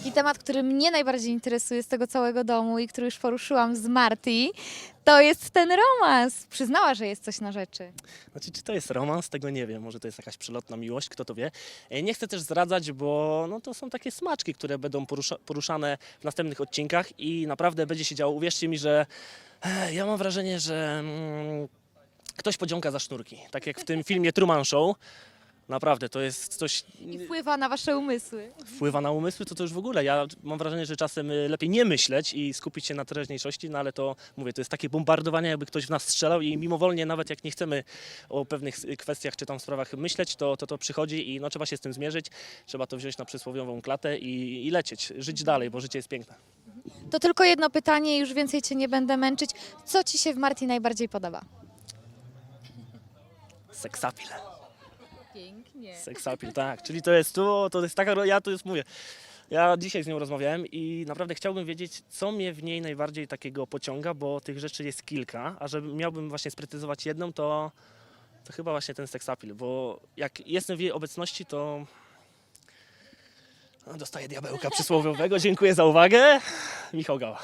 Taki temat, który mnie najbardziej interesuje z tego całego domu i który już poruszyłam z Marty, to jest ten romans. Przyznała, że jest coś na rzeczy. Znaczy, czy to jest romans, tego nie wiem, może to jest jakaś przelotna miłość, kto to wie. E, Nie chcę też zdradzać, bo no, to są takie smaczki, które będą porusza, poruszane w następnych odcinkach i naprawdę będzie się działo. Uwierzcie mi, że e, ja mam wrażenie, że mm, ktoś podziąka za sznurki, tak jak w tym filmie Truman Show. Naprawdę, to jest coś, I wpływa na wasze umysły. wpływa na umysły, to to już w ogóle. Ja mam wrażenie, że czasem y, lepiej nie myśleć i skupić się na teraźniejszości, no ale to mówię, to jest takie bombardowanie, jakby ktoś w nas strzelał i mimowolnie, nawet jak nie chcemy o pewnych s- kwestiach czy tam sprawach myśleć, to to, to przychodzi i no, trzeba się z tym zmierzyć, trzeba to wziąć na przysłowiową klatę i, i lecieć, żyć dalej, bo życie jest piękne. To tylko jedno pytanie, już więcej cię nie będę męczyć. Co ci się w Marty najbardziej podoba? Seksapil. Pięknie. Seksapil, tak. Czyli to jest to, to jest taka, ja to jest mówię. Ja dzisiaj z nią rozmawiałem i naprawdę chciałbym wiedzieć, co mnie w niej najbardziej takiego pociąga, bo tych rzeczy jest kilka, a żeby miałbym właśnie sprecyzować jedną, to, to chyba właśnie ten seksapil, bo jak jestem w jej obecności, to no, dostaję diabełka przysłowiowego. Dziękuję za uwagę. Michał Gała.